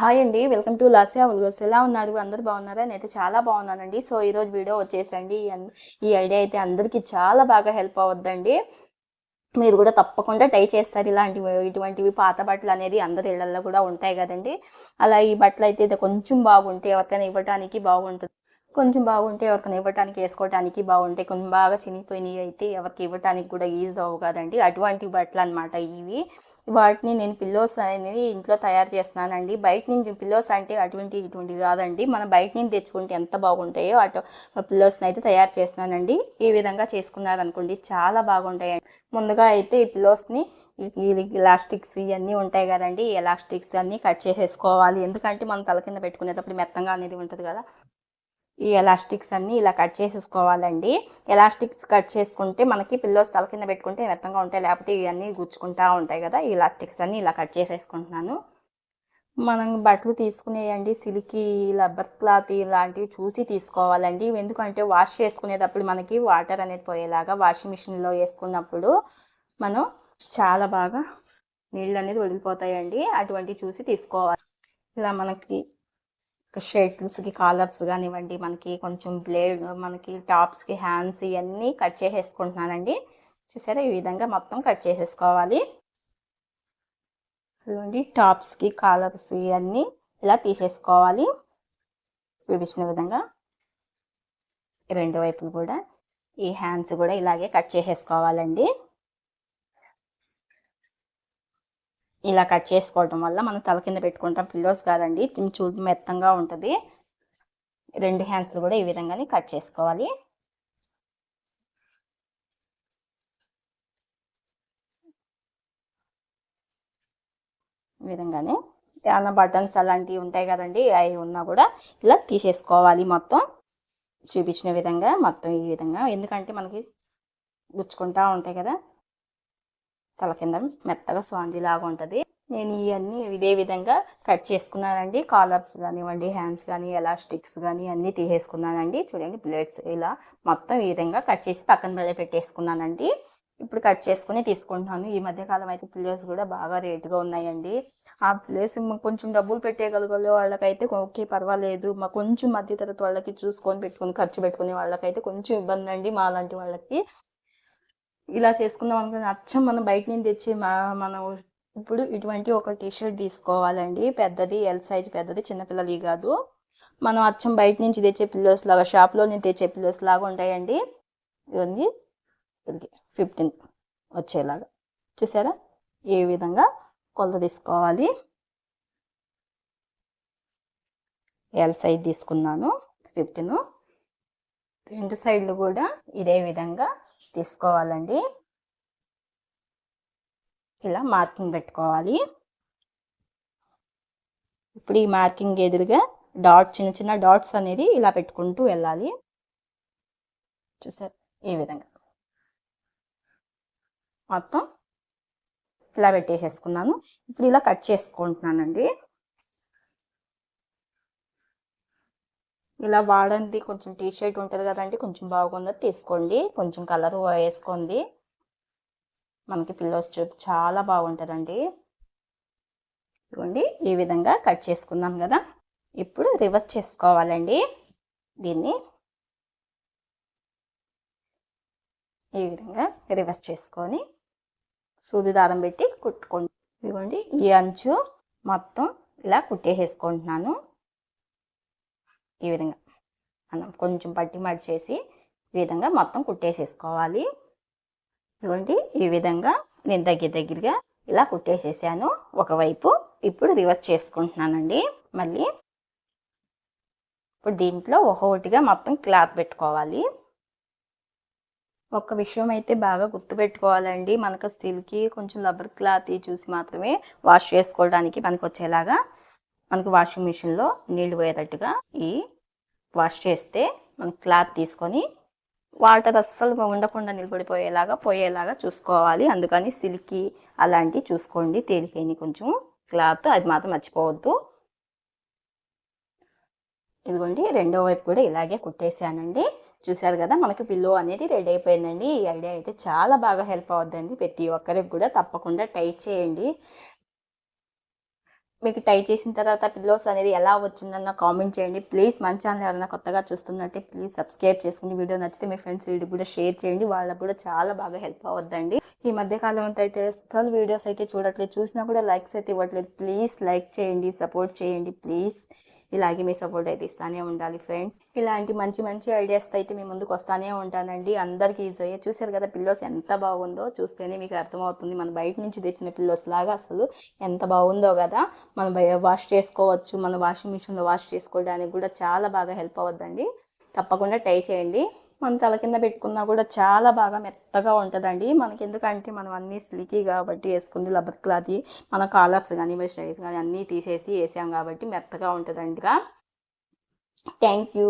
Hi అండి welcome to లాసియా ఉల్గోస్ ఎలా ఉన్నారు? అందరు బాగున్నారా? నేనైతే చాలా బాగున్నానండి. సో ఈరోజు వీడియో వచ్చేసండి. ఈ ఈ ఐడియా అయితే అందరికీ చాలా బాగా హెల్ప్ అవుద్దండి. మీరు కూడా తప్పకుండా ట్రై చేస్తారు. ఇలాంటివి ఇటువంటివి పాత బట్టలు అనేది అందరి ఇళ్ళలో కూడా ఉంటాయి కదండి. అలా ఈ బట్టలు అయితే కొంచెం బాగుంటే ఎవరికైనా ఇవ్వడానికి బాగుంటుంది. కొంచెం బాగుంటే ఎవరికైనా ఇవ్వడానికి వేసుకోవడానికి బాగుంటాయి కొంచెం బాగా చినిగిపోయినవి అయితే ఎవరికి ఇవ్వడానికి కూడా ఈజీ అవ్వు కదండి అటువంటి బట్టలు అనమాట ఇవి. వాటిని నేను పిల్లోస్ అనేది ఇంట్లో తయారు చేస్తున్నానండి. బయట నుంచి పిల్లోస్ అంటే అటువంటి ఇటువంటి కాదండి. మనం బయట నుంచి తెచ్చుకుంటే ఎంత బాగుంటాయో అటు పిల్లోస్ని అయితే తయారు చేస్తున్నానండి. ఈ విధంగా చేసుకున్నారనుకోండి చాలా బాగుంటాయి ముందుగా అయితే ఈ పిల్లోస్ని ఎలాస్టిక్స్ ఇవన్నీ ఉంటాయి కదండి. ఈ ఎలాస్టిక్స్ అన్నీ కట్ చేసేసుకోవాలి. ఎందుకంటే మనం తల కింద పెట్టుకునేటప్పుడు మెత్తంగా అనేది ఉంటుంది కదా. ఈ ఎలాస్టిక్స్ అన్నీ ఇలా కట్ చేసేసుకోవాలండి. ఎలాస్టిక్స్ కట్ చేసుకుంటే మనకి పిల్లోస్ తల కింద పెట్టుకుంటే మెత్తంగా ఉంటాయి. లేకపోతే ఇవన్నీ గుచ్చుకుంటా ఉంటాయి కదా. ఈ ఎలాస్టిక్స్ అన్ని ఇలా కట్ చేసేసుకుంటున్నాను. మనం బట్టలు తీసుకునేయండి. సిల్కీ రబ్బర్ క్లాత్ ఇలాంటివి చూసి తీసుకోవాలండి. ఎందుకంటే వాష్ చేసుకునేటప్పుడు మనకి వాటర్ అనేది పోయేలాగా వాషింగ్ మిషన్లో వేసుకున్నప్పుడు మనం చాలా బాగా నీళ్ళు అనేది వదిలిపోతాయండి అటువంటి చూసి తీసుకోవాలి. ఇలా మనకి షర్ట్స్కి కాలర్స్ కానివ్వండి మనకి కొంచెం బ్లేడ్ మనకి టాప్స్కి హ్యాండ్స్ ఇవన్నీ కట్ చేసేసుకుంటున్నానండి. చూసారా? ఈ విధంగా మొత్తం కట్ చేసేసుకోవాలి. ఇదిగోండి టాప్స్కి కాలర్స్ ఇవన్నీ ఇలా తీసేసుకోవాలి. చూపించిన విధంగా రెండు వైపులు కూడా ఈ హ్యాండ్స్ కూడా ఇలాగే కట్ చేసేసుకోవాలండి. ఇలా కట్ చేసుకోవడం వల్ల మనం తల కింద పెట్టుకుంటాం. పిల్లోస్ కాదండి. చూపు మెత్తంగా ఉంటుంది. రెండు హ్యాండ్స్లు కూడా ఈ విధంగానే కట్ చేసుకోవాలి. ఈ విధంగానే ఏమైనా బటన్స్ అలాంటివి ఉంటాయి కదండి. అవి ఉన్నా కూడా ఇలా తీసేసుకోవాలి మొత్తం. చూపించిన విధంగా మొత్తం ఈ విధంగా. ఎందుకంటే మనకి గుచ్చుకుంటూ ఉంటాయి కదా. తల కింద మెత్తగా స్పాంజీ లాగా ఉంటుంది. నేను ఇవన్నీ ఇదే విధంగా కట్ చేసుకున్నానండి. కాలర్స్ కానివ్వండి హ్యాండ్స్ కానీ ఎలాస్టిక్స్ కానీ అన్నీ తీసేసుకున్నానండి. చూడండి ప్లేట్స్ ఇలా మొత్తం ఈ విధంగా కట్ చేసి పక్కన పెళ్ళి పెట్టేసుకున్నానండి. ఇప్పుడు కట్ చేసుకుని తీసుకుంటాను ఈ మధ్యకాలం అయితే పిల్లర్స్ కూడా బాగా రేటుగా ఉన్నాయండి. ఆ ప్లేస్ కొంచెం డబ్బులు పెట్టేయగలిగే వాళ్ళకైతే ఓకే పర్వాలేదు. మా కొంచెం మధ్య తరగతి వాళ్ళకి చూసుకొని పెట్టుకుని ఖర్చు పెట్టుకునే వాళ్ళకైతే కొంచెం ఇబ్బంది అండి మా లాంటి వాళ్ళకి. ఇలా చేసుకుందాం అనుకుని అచ్చం మనం బయట నుంచి తెచ్చి మనం ఇప్పుడు ఇటువంటి ఒక టీషర్ట్ తీసుకోవాలండి. పెద్దది ఎల్ సైజ్ పెద్దది చిన్నపిల్లలవి కాదు. మనం అచ్చం బయట నుంచి తెచ్చే పిల్లోస్ లాగా షాప్లో నుంచి తెచ్చే పిల్లోస్ లాగా ఉంటాయండి. ఇవన్నీ ఫిఫ్టీన్ వచ్చేలాగా. చూసారా? ఏ విధంగా కొలత తీసుకోవాలి? ఎల్ సైజ్ తీసుకున్నాను ఫిఫ్టీన్ రెండు సైడ్లు కూడా ఇదే విధంగా తీసుకోవాలండి. ఇలా మార్కింగ్ పెట్టుకోవాలి. ఇప్పుడు ఈ మార్కింగ్ ఎదురుగా డాట్ చిన్న చిన్న డాట్స్ అనేది ఇలా పెట్టుకుంటూ వెళ్ళాలి. చూసారు? ఈ విధంగా. మొత్తం ఇలా పెట్టేసేసుకున్నాను. ఇప్పుడు ఇలా కట్ చేసుకుంటున్నానండి. ఇలా వాడండి. కొంచెం టీ షర్ట్ ఉంటుంది కదండి. కొంచెం బాగుంది తీసుకోండి. కొంచెం కలర్ వేసుకోండి. మనకి పిల్లోస్ చూపు చాలా బాగుంటుందండి. ఇదిగోండి. ఈ విధంగా కట్ చేసుకున్నాం కదా. ఇప్పుడు రివర్స్ చేసుకోవాలండి. దీన్ని ఈ విధంగా రివర్స్ చేసుకొని సూది దారం పెట్టి కుట్టుకోండి. ఇదిగోండి. ఈ అంచు మొత్తం ఇలా కుట్టేసేసుకుంటున్నాను. ఈ విధంగా మనం కొంచెం పట్టి మడిచేసి ఈ విధంగా మొత్తం కుట్టేసేసుకోవాలి. ఇదిగోండి ఈ విధంగా నేను దగ్గర దగ్గరగా ఇలా కుట్టేసేసాను. ఒకవైపు ఇప్పుడు రివర్స్ చేసుకుంటున్నానండి. మళ్ళీ ఇప్పుడు దీంట్లో ఒక్కొక్కటిగా మొత్తం క్లాత్ పెట్టుకోవాలి. ఒక విషయం అయితే బాగా గుర్తుపెట్టుకోవాలండి. మనకు సిల్కి కొంచెం రబ్బర్ క్లాత్ చూసి మాత్రమే వాష్ చేసుకోవడానికి మనకు వచ్చేలాగా మనకు వాషింగ్ మిషన్లో నీళ్ళు పోయేటట్టుగా ఈ వాష్ చేస్తే మనం క్లాత్ తీసుకొని వాటర్ అస్సలు ఉండకుండా నిలబడిపోయేలాగా పోయేలాగా చూసుకోవాలి. అందుకని సిల్కీ అలాంటివి చూసుకోండి. తేలికైన కొంచెం క్లాత్ అది మాత్రం మర్చిపోవద్దు. ఇదిగోండి రెండో వైపు కూడా ఇలాగే కుట్టేసానండి చూశారు కదా మనకి పిల్లో అనేది రెడీ అయిపోయిందండి. ఈ ఐడియా అయితే చాలా బాగా హెల్ప్ అవుద్దండి. ప్రతి ఒక్కరికి కూడా తప్పకుండా ట్రై చేయండి. మీకు టై చేసిన తర్వాత పిల్లోస్ అనేది ఎలా వచ్చిందన్న కామెంట్ చేయండి. ప్లీజ్ మన ఛానల్ ఎవరైనా కొత్తగా చూస్తున్నట్టే ప్లీజ్ సబ్స్క్రైబ్ చేసుకుని వీడియో నచ్చితే మీ ఫ్రెండ్స్ వీడియో కూడా షేర్ చేయండి. వాళ్ళకు కూడా చాలా బాగా హెల్ప్ అవద్దండి ఈ మధ్య కాలం అయితే అసలు వీడియోస్ అయితే చూడట్లేదు. చూసినా కూడా లైక్స్ అయితే ఇవ్వట్లేదు. ప్లీజ్ లైక్ చేయండి సపోర్ట్ చేయండి. ప్లీజ్ ఇలాగే మీ సపోర్ట్ అయితే ఇస్తానే ఉండాలి ఫ్రెండ్స్ ఇలాంటి మంచి మంచి ఐడియాస్ అయితే మీ ముందుకు వస్తానే ఉంటానండి. అందరికీ యూజ్ అయ్యే. చూసారు కదా పిల్లోస్ ఎంత బాగుందో. చూస్తేనే మీకు అర్థమవుతుంది. మన బయట నుంచి తెచ్చిన పిల్లోస్ లాగా అసలు ఎంత బాగుందో కదా. మనం వాష్ చేసుకోవచ్చు. మన వాషింగ్ మిషన్లో వాష్ చేసుకోవడానికి కూడా చాలా బాగా హెల్ప్ అవ్వద్దండి. తప్పకుండా ట్రై చేయండి. మనం తల కింద పెట్టుకున్నా కూడా చాలా బాగా మెత్తగా ఉంటుందండి. మనకి ఎందుకంటే మనం అన్నీ స్లికీ కాబట్టి వేసుకుంది లబ్బర్ క్లాత్ మన కాలర్స్ కానీ స్టైల్స్ కానీ అన్నీ తీసేసి వేసాం కాబట్టి మెత్తగా ఉంటుందండి థ్యాంక్ యూ.